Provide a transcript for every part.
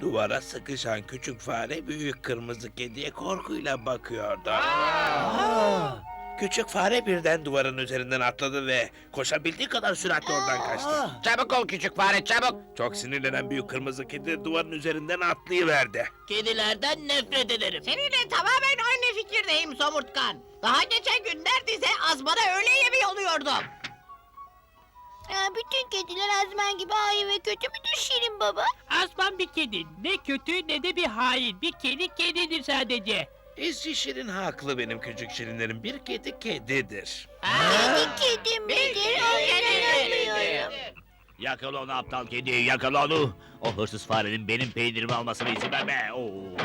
Duvara sıkışan küçük fare büyük kırmızı kediye korkuyla bakıyordu. Küçük fare birden duvarın üzerinden atladı ve koşabildiği kadar süratle oradan kaçtı. Çabuk ol küçük fare çabuk. Çok sinirlenen büyük kırmızı kedi duvarın üzerinden atlayıverdi. Kedilerden nefret ederim. Seninle tamamen aynı fikirdeyim Somurtkan. Daha geçen gün neredeyse azmana öğle yemeği oluyordum. Ya bütün kediler Azman gibi hain ve kötü müdür Şirin baba? Aslan bir kedi. Ne kötü ne de bir hain. Bir kedi kedidir sadece. İşçi Şirin haklı benim küçük Şirinlerim. Bir kedi kedidir. Kedi kedi midir? Ay inanamıyorum. Yakala onu aptal kedi yakala onu. O hırsız farenin benim peynirimi almasına izin verme. Oo.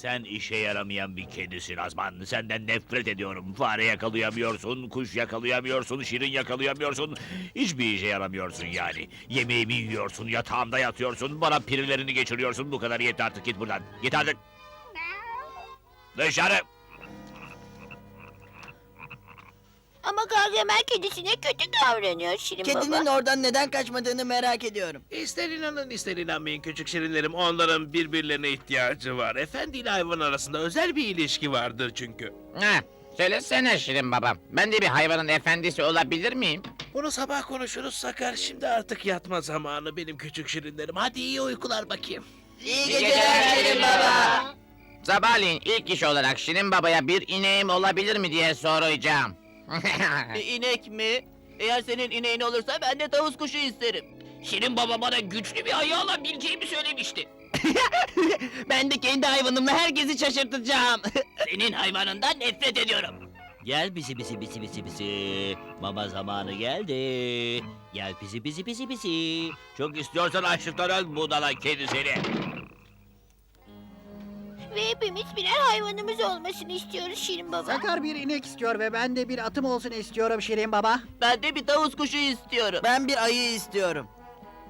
Sen işe yaramayan bir kedisin Azman. Senden nefret ediyorum. Fare yakalayamıyorsun, kuş yakalayamıyorsun, şirin yakalayamıyorsun. Hiçbir işe yaramıyorsun yani. Yemeğimi yiyorsun, yatağımda yatıyorsun, bana pirilerini geçiriyorsun. Bu kadar yeter artık git buradan. Git artık. Dışarı. Ama Gargamel kedisine kötü davranıyor Şirin Kedinin baba. oradan neden kaçmadığını merak ediyorum. İster inanın ister inanmayın küçük Şirinlerim. Onların birbirlerine ihtiyacı var. Efendi ile hayvan arasında özel bir ilişki vardır çünkü. Ha, söylesene Şirin babam. Ben de bir hayvanın efendisi olabilir miyim? Bunu sabah konuşuruz Sakar. Şimdi artık yatma zamanı benim küçük Şirinlerim. Hadi iyi uykular bakayım. İyi geceler Şirin baba. Sabahleyin ilk iş olarak Şirin babaya bir ineğim olabilir mi diye soracağım. İnek mi? Eğer senin ineğin olursa ben de tavus kuşu isterim. Şirin baba bana güçlü bir ayı alabileceğimi söylemişti. Ben de kendi hayvanımla herkesi şaşırtacağım. Senin hayvanından nefret ediyorum. Gel bizi bizi bizi bizi bizi. Mama zamanı geldi. Gel bizi bizi bizi bizi. Çok istiyorsan açlıktan öl budala kedi seni. Ve hepimiz birer hayvanımız olmasını istiyoruz Şirin baba. Sakar bir inek istiyor ve ben de bir atım olsun istiyorum Şirin Baba. Ben de bir tavus kuşu istiyorum. Ben bir ayı istiyorum.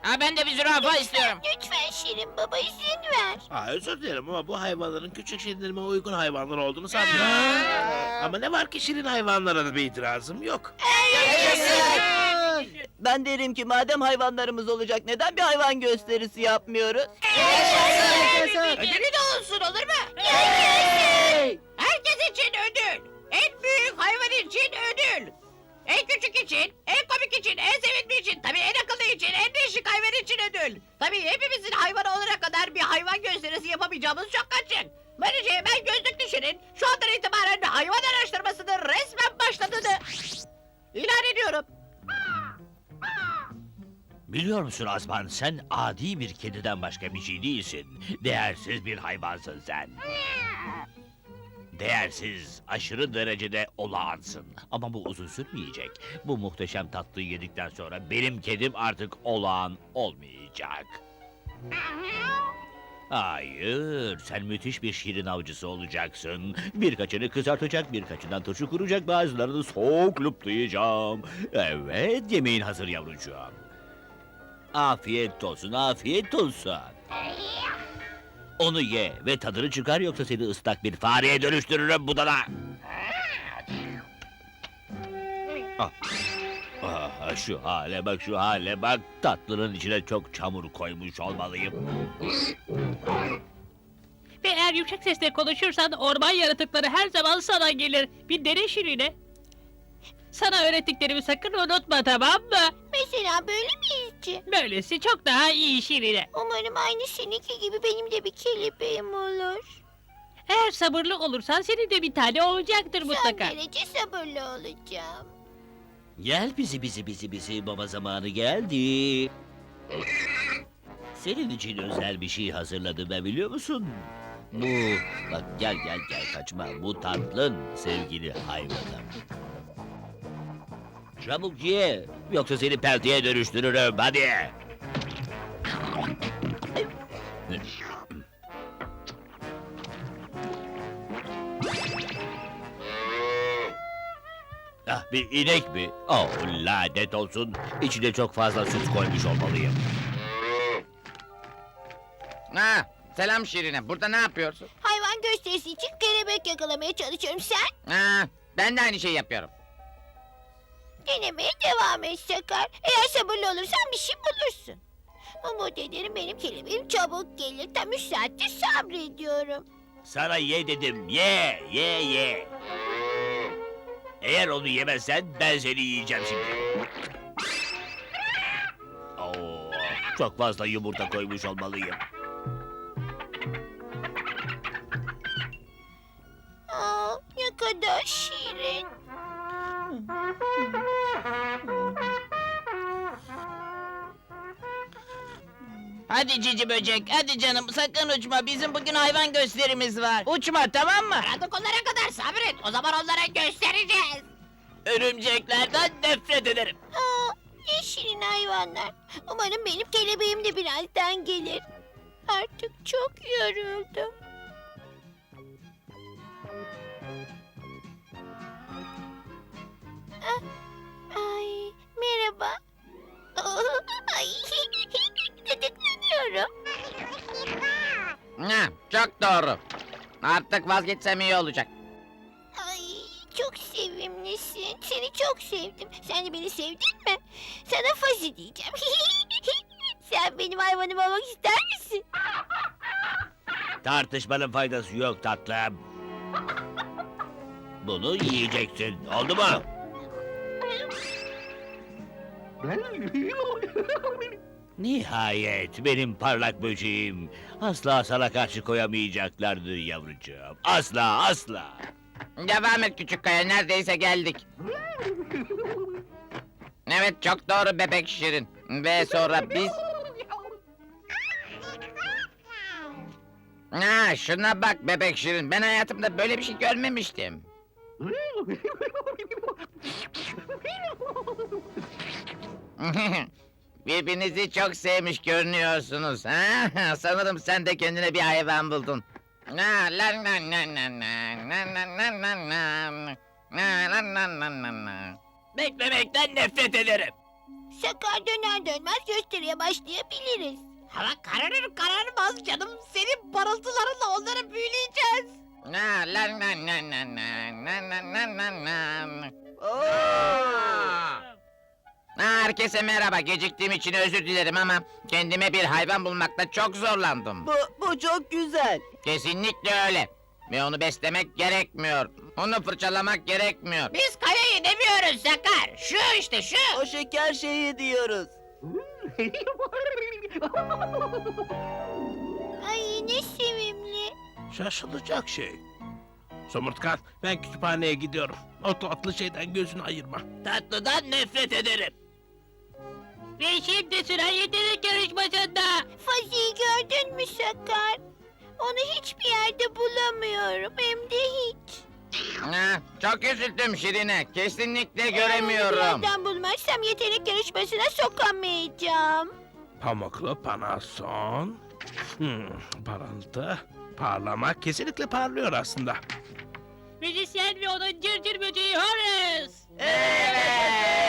Ha, ben de bir zürafa istiyorum. Lütfen Şirin baba izin ver. Aa, özür dilerim ama bu hayvanların küçük Şirinlerime uygun hayvanlar olduğunu sanmıyorum. ama ne var ki Şirin hayvanlara da bir itirazım yok. Ben derim ki madem hayvanlarımız olacak neden bir hayvan gösterisi yapmıyoruz? Ödülü de olsun olur mu? Herkes için ödül. En büyük hayvan için ödül. En küçük için, en komik için, en sevimli için, tabii en akıllı için, en değişik hayvan için ödül. Tabii hepimizin hayvan olana kadar bir hayvan gösterisi yapamayacağımız çok açık. Böylece ben gözlük düşürün. Şu andan itibaren hayvan araştırmasının resmen başladığını ilan ediyorum. Biliyor musun Azman sen adi bir kediden başka bir şey değilsin. Değersiz bir hayvansın sen. Değersiz, aşırı derecede olağansın. Ama bu uzun sürmeyecek. Bu muhteşem tatlıyı yedikten sonra benim kedim artık olağan olmayacak. Hayır, sen müthiş bir şirin avcısı olacaksın. Birkaçını kızartacak, birkaçından turşu kuracak, bazılarını soğuk luplayacağım. Evet, yemeğin hazır yavrucuğum. Afiyet olsun, afiyet olsun. Onu ye ve tadını çıkar yoksa seni ıslak bir fareye dönüştürürüm budala. Ah. Ah, şu hale bak, şu hale bak. Tatlının içine çok çamur koymuş olmalıyım. Ve eğer yüksek sesle konuşursan orman yaratıkları her zaman sana gelir. Bir dene Şirin'e. Sana öğrettiklerimi sakın unutma tamam mı? Mesela böyle mi izci? Böylesi çok daha iyi Şirin'e. Umarım aynı seninki gibi benim de bir kelebeğim olur. Eğer sabırlı olursan senin de bir tane olacaktır Son mutlaka. derece sabırlı olacağım. Gel bizi bizi bizi bizi baba zamanı geldi. Senin için özel bir şey hazırladım ben biliyor musun? Bu, bak gel gel gel kaçma. Bu tatlın sevgili hayvanım. Çabuk ye, yoksa seni pelteye dönüştürürüm hadi. Ah bir inek mi? Oh lanet olsun. İçine çok fazla süt koymuş olmalıyım. Ha, selam Şirin'e. Burada ne yapıyorsun? Hayvan gösterisi için kelebek yakalamaya çalışıyorum. Sen Ha, ben de aynı şeyi yapıyorum. Denemeye devam et Sakar. Eğer sabırlı olursan bir şey bulursun. Umut ederim benim kelebeğim çabuk gelir. Tam üç saattir sabrediyorum. Sana ye dedim. Ye, ye, ye. Eğer onu yemezsen ben seni yiyeceğim şimdi. Oo, çok fazla yumurta koymuş olmalıyım. Aa, ne kadar şirin. Hadi cici böcek, hadi canım sakın uçma. Bizim bugün hayvan gösterimiz var. Uçma tamam mı? Aradık onlara kadar sabret. O zaman onlara göstereceğiz. Örümceklerden nefret ederim. Aa, ne şirin hayvanlar. Umarım benim kelebeğim de birazdan gelir. Artık çok yoruldum. Ah, Ay, çok doğru. Artık vazgeçsem iyi olacak. Ay, çok sevimlisin. Seni çok sevdim. Sen de beni sevdin mi? Sana fazi diyeceğim. Sen benim hayvanım olmak ister misin? Tartışmanın faydası yok tatlım. Bunu yiyeceksin. Oldu mu? Nihayet benim parlak böceğim. Asla sana karşı koyamayacaklardı yavrucuğum. Asla asla. Devam et küçük kaya, neredeyse geldik. Evet, çok doğru bebek şirin. Ve sonra biz... Ha, şuna bak bebek şirin. Ben hayatımda böyle bir şey görmemiştim. Birbirinizi çok sevmiş görünüyorsunuz. Ha? Sanırım sen de kendine bir hayvan buldun. Beklemekten nefret ederim. Sakar döner dönmez gösteriye başlayabiliriz. Hava kararır kararmaz canım. Senin parıltılarınla onları büyüleyeceğiz. Herkese merhaba. Geciktiğim için özür dilerim ama kendime bir hayvan bulmakta çok zorlandım. Bu, bu çok güzel. Kesinlikle öyle. Ve onu beslemek gerekmiyor. Onu fırçalamak gerekmiyor. Biz kayayı demiyoruz Sakar. Şu işte şu. O şeker şeyi diyoruz. Ay ne sevimli. Şaşılacak şey. Somurtkan ben kütüphaneye gidiyorum. O tatlı şeyden gözünü ayırma. Tatlıdan nefret ederim. Ve şimdi sıra yetenek yarışmasında. Fazi'yi gördün mü Sakar? Onu hiçbir yerde bulamıyorum hem de hiç. Ha, çok üzüldüm Şirine. Kesinlikle Eğer onu bir göremiyorum. yerden bulmazsam yetenek yarışmasına sokamayacağım. Pamuklu panason. Hmm, parıltı. Parlamak kesinlikle parlıyor aslında. Müzisyen ve onun cırcır böceği Horace. Evet.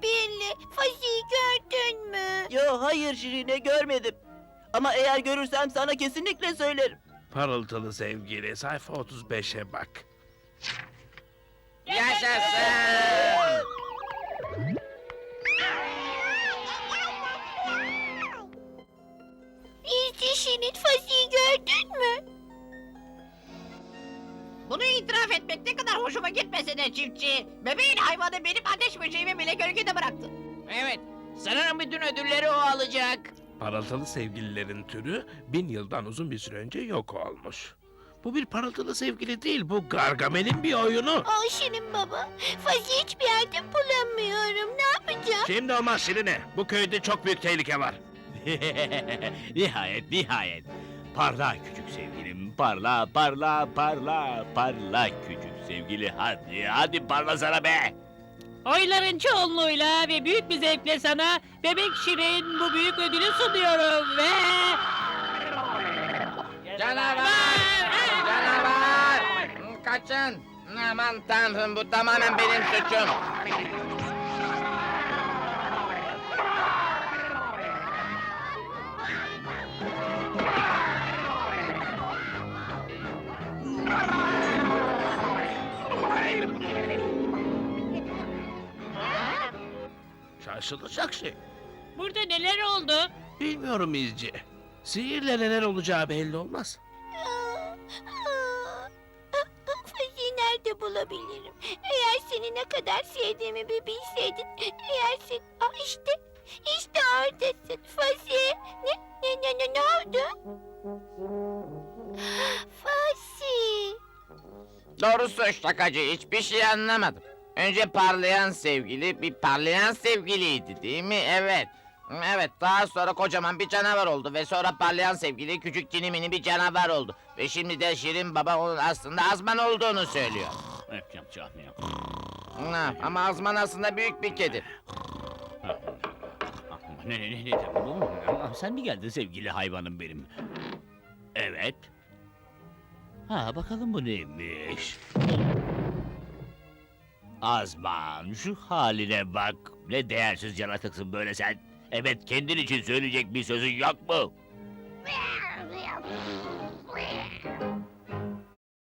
Kibirli. Fazi'yi gördün mü? Yo hayır Şirine görmedim. Ama eğer görürsem sana kesinlikle söylerim. Parıltılı sevgili sayfa 35'e bak. De çiftçi. Bebeğin hayvanı benim ateş böceğimi bile gölgede bıraktı. Evet. Sanırım bütün ödülleri o alacak. Parıltılı sevgililerin türü bin yıldan uzun bir süre önce yok olmuş. Bu bir parıltılı sevgili değil, bu Gargamel'in bir oyunu. Aa Şirin baba. Fazi'yi hiçbir yerde bulamıyorum. Ne yapacağım? Şimdi olmaz Şirine. Bu köyde çok büyük tehlike var. nihayet nihayet. Parla küçük sevgilim. Parla parla parla parla küçük sevgili. Hadi hadi parlasana be. Oyların çoğunluğuyla ve büyük bir zevkle sana Bebek Şirin bu büyük ödülü sunuyorum ve... Canavar! Canavar! Kaçın! Aman tanrım bu tamamen benim suçum. Şaşılacak şey. Burada neler oldu? Bilmiyorum izci. Sihirle neler olacağı belli olmaz. Fazi'yi nerede bulabilirim? Eğer seni ne kadar sevdiğimi bir bilseydin. Eğer sen... Aa, işte, işte oradasın Fazi. Ne, ne, ne, ne, ne oldu? Fazi. Doğrusu şakacı hiçbir şey anlamadım. Önce parlayan sevgili bir parlayan sevgiliydi değil mi? Evet. Evet daha sonra kocaman bir canavar oldu ve sonra parlayan sevgili küçük cinimini bir canavar oldu. Ve şimdi de Şirin Baba onun aslında Azman olduğunu söylüyor. Ha, ama Azman aslında büyük bir kedi. Ne ne ne ne bu? Sen mi geldin sevgili hayvanım benim? Evet. Ha bakalım bu neymiş? Azman şu haline bak. Ne değersiz yaratıksın böyle sen. Evet kendin için söyleyecek bir sözün yok mu?